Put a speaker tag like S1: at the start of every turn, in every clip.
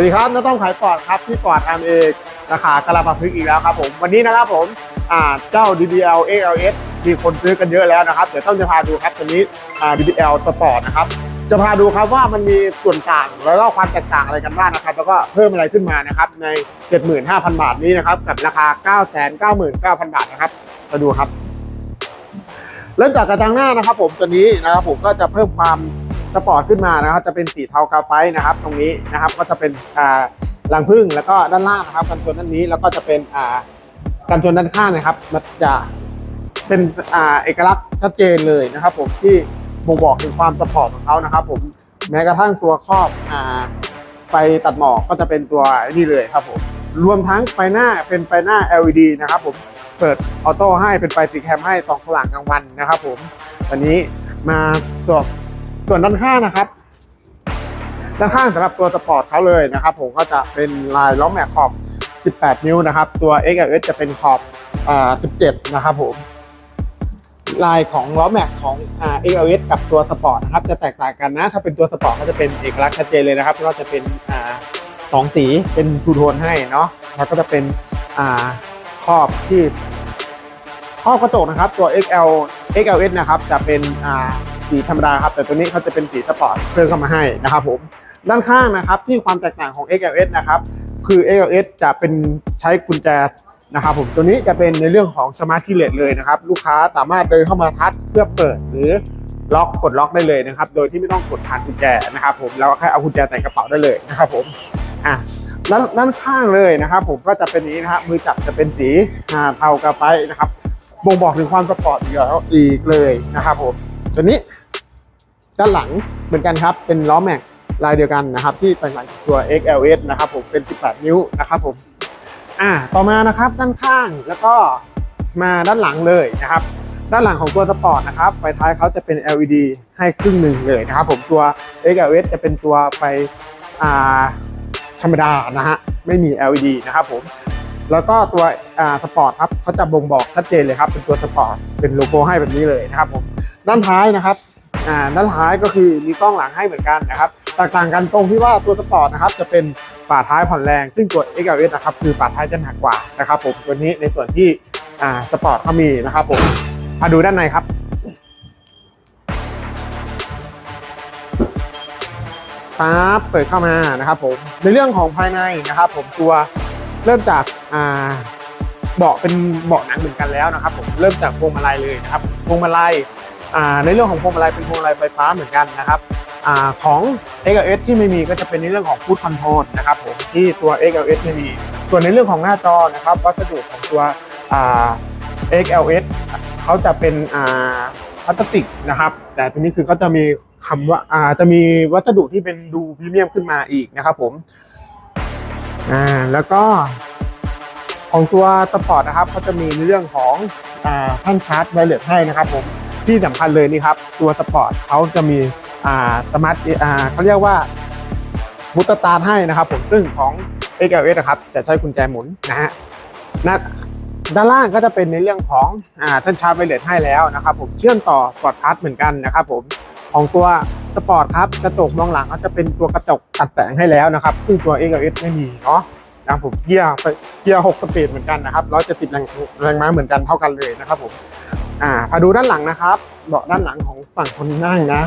S1: วัสดีครับน้าต้องขายปอดครับที่ปอดทำเองสาขากะลาปาพึกอีกแล้วครับผมวันนี้นะครับผมเจ้า DBL ALS มีคนซื้อกันเยอะแล้วนะครับเดี๋ยวต้องจะพาดูครับตัวนี้ DBL Sport นะครับจะพาดูครับว่ามันมีส่วนต่างแล้วก็ความแตกต่างอะไรกันบ้างนะครับ แล้วก็เพิ่มอะไรขึ้นมานะครับใน 75,000 บาทนี้นะครับกับราคา 999,000 บาทนะครับมาดูครับ เริ่มจากกระจังหน้านะครับ ผมตัวนี้นะครับผมก็จะเพิ่มความ ปอร์ตขึ้นมานะครับจะเป็นสีเทากาไฟนะครับ ตรงนี้นะครับก็จะเป็นอ่ารังผึ้งแล้วก็ด้านล่างนะครับ กันชนด้านนี้แล้วก็จะเป็นอ่ากันชนด้านข้างนะครับ มันจะเป็นอ่าเอกลักษณ์ชัดเจนเลยนะครับ ผมที่บ่งบอกถึงความสปอร์ตของเขานะครับ ผมแม้กระทั่งตัวครอบอ่าไฟตัดหมอกก็จะเป็นตัวนี่เลยครับผมรวมทั้งไฟหน้าเป็นไฟหน้า LED นะครับ ผมเปิดออโต้ให้เป็นไฟสีแคมให้ตองสว่างกลางวันนะครับ ผมวันนี้มาตัวจ ส่วนด้านข้างนะครับ ด้านข้างสำหรับตัวสปอร์ตเขาเลยนะครับ ผมก็จะเป็นลายล้อแม็กขอบ 18 นิ้วนะครับ ตัว XLS จะเป็นขอบอ่า17 นะครับผมลายของล้อแม็กของอ่า XLS กับตัวสปอร์ตนะครับ จะแตกต่างกันนะ ถ้าเป็นตัวสปอร์ตก็จะเป็นเอกลักษณ์ชัดเจนเลยนะครับก็จะเป็นอ่าสองสีเป็นทูโทนให้เนาะแล้วก็จะเป็นอ่าครอบที่ครอบกระจกนะครับ ตัว XL XLS นะครับ จะเป็นอ่า สีธรรมดาครับแต่ตัวนี้เขาจะเป็นสีสปอร์ตเพิ่มเข้ามาให้นะครับผมด้านข้างนะครับที่ความแตกต่างของ XLS นะครับคือ XLS จะเป็นใช้กุญแจนะครับผมตัวนี้จะเป็นในเรื่องของสมาร์ทคีเลตเลยนะครับลูกค้าสามารถเดินเข้ามาทัชเพื่อเปิดหรือล็อกกดล็อกได้เลยนะครับ โดยที่ไม่ต้องกดผ่านกุญแจนะครับผมแล้วก็แค่เอากุญแจใส่กระเป๋าได้เลยนะครับผมอะด้านด้านข้างเลยนะครับ ผมก็จะเป็นนี้นะครับมือจับจะเป็นสีอ่าเทากระไฟนะครับบ่งบอกถึงความสปอร์ตอีกแล้วอีกเลยนะครับผมตัวนี้ ด้านหลังเหมือนกันครับ เป็นล้อแม็กลายเดียวกันนะครับ ที่แตกต่างตัว XLS นะครับผมเป็น 18 นิ้วนะครับผมอ่าต่อมานะครับด้านข้างแล้วก็มาด้านหลังเลยนะครับ ด้านหลังของตัวสปอร์ตนะครับไฟท้ายเขาจะเป็น LED ให้ครึ่งหนึ่งเลยนะครับ ผมตัว XLS จะเป็นตัวไฟอ่าธรรมดานะฮะไม่มี LED นะครับผมแล้วก็ตัวอ่าสปอร์ตครับเขาจะบ่งบอกชัดเจนเลยครับ เป็นตัวสปอร์ตเป็นโลโก้ให้แบบนี้เลยนะครับผมด้านท้ายนะครับ อ่าด้านท้ายก็คือมีกล้องหลังให้เหมือนกันนะครับแตกต่างกันตรงที่ว่าตัวสปอร์ตนะครับจะเป็นฝาท้ายผ่อนแรง ซึ่งตัว XLS นะครับคือฝาท้ายจะหนักกว่านะครับผมตัวนี้ในส่วนที่อ่าสปอร์ตเขามีนะครับผมมาดูด้านในครับปั๊บเปิดเข้ามานะครับผมในเรื่องของภายในนะครับผมตัวเริ่มจากอ่าเบาะเป็นเบาะหนังเหมือนกันแล้วนะครับผมเริ่มจากพวงมาลัยเลยนะครับพวงมาลัย ในเรื่องของพวงมาลัยเป็นพวงมาลัยไฟฟ้าเหมือนกันนะครับอของ XLS ที่ไม่มีก็จะเป็นในเรื่องของฟูดคอนโทรลนะครับผมที่ตัว XLS ไม่มี ส่วนในเรื่องของหน้าจอนะครับวัสดุของตัว XLS เขาจะเป็นพลาสติกนะครับ แต่ทีนี้คือเขาจะมีคำว่าอาจะมีวัสดุที่เป็นดูพรีเมียมขึ้นมาอีกนะครับผมอ่าแล้วก็ของตัวสปอร์ตนะครับเขาจะมีในเรื่องของอ่าท่านชาร์จไวเลสให้นะครับผม ที่สำคัญเลยนี่ครับ ตัวสปอร์ตเขาจะมีอ่าสมาร์ทอ่าเขาเรียกว่ามุตตาร์ให้นะครับ ผมซึ่งของ XLS นะครับจะใช้กุญแจหมุนนะฮะด้านล่างก็จะเป็นในเรื่องของอ่าท่านชาร์จไวเลสให้แล้วนะครับ ผมเชื่อมต่อสปอร์ตพาร์ทเหมือนกันนะครับ ผมของตัวสปอร์ตครับกระจกมองหลังเขาจะเป็นตัวกระจกตัดแต่งให้แล้วนะครับซึ่งตัว x l s ไม่มีเนาะนะครับผมเกียร์เกียร์6สปีดเหมือนกันนะครับ170แรงแรงม้าเหมือนกันเท่ากันเลยนะครับผม อ่าพาดูด้านหลังนะครับ เบาะด้านหลังของฝั่งคนนั่งนะ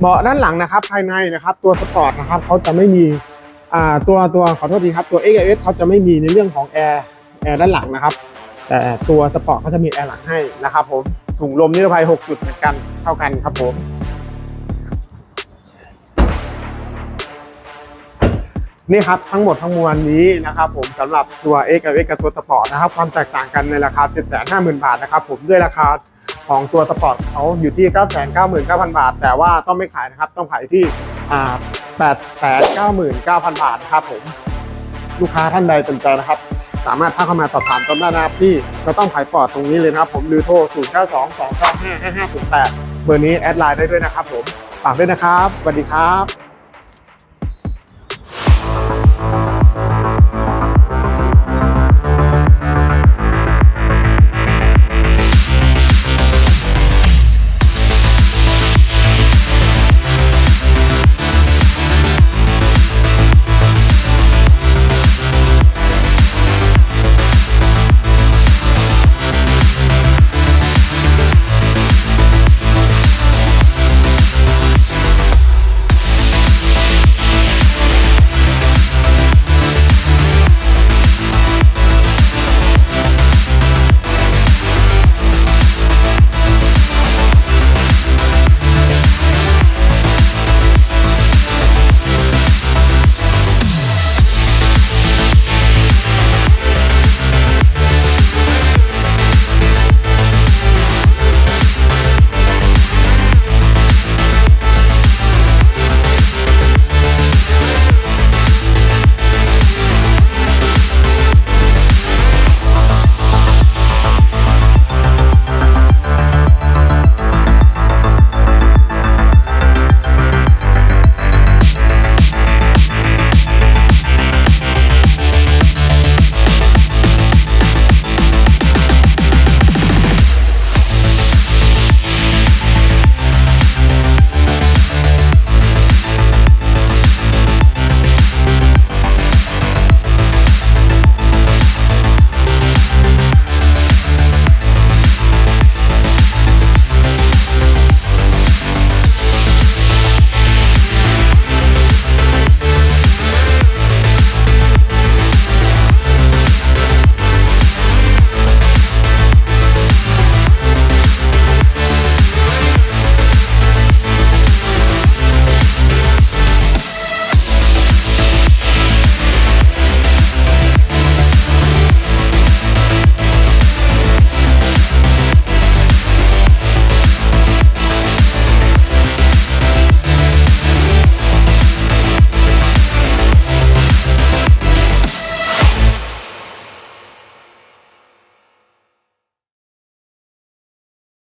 S1: เบาะด้านหลังนะครับ ภายในนะครับ ตัวสปอร์ตนะครับเขาจะไม่มีอ่าตัวตัวขอโทษทีครับตัว x l s เขาจะไม่มีในเรื่องของแอร์แอร์ด้านหลังนะครับ แต่ตัวสปอร์ตเขาจะมีแอร์หลังให้นะครับผมถุงลมนิรภัย6จุดเหมือนกันเท่ากันครับผม นี่ครับทั้งหมดทั้งมวลนี้นะครับผมสำหรับตัว X กับ X กับตัวสปอร์ตนะครับความแตกต่างกันในราคา 750,000 บาทนะครับผมด้วยราคาของตัวสปอร์ตเขาอยู่ที่ 999,000 บาท แต่ว่าต้องไม่ขายนะครับต้องขายที่อ่า899,000 บาทนะครับผมลูกค้าท่านใดสนใจนะครับ สามารถทักเข้ามาสอบถามต้นได้นะครับที่เราต้องขายปอดตรงนี้เลยนะครับผมหรือโทร 0 9 2 2 9 5 5 5 0 8 เบอร์นี้แอดไลน์ได้ด้วยนะครับผมฝากด้วยนะครับสวัสดีครับ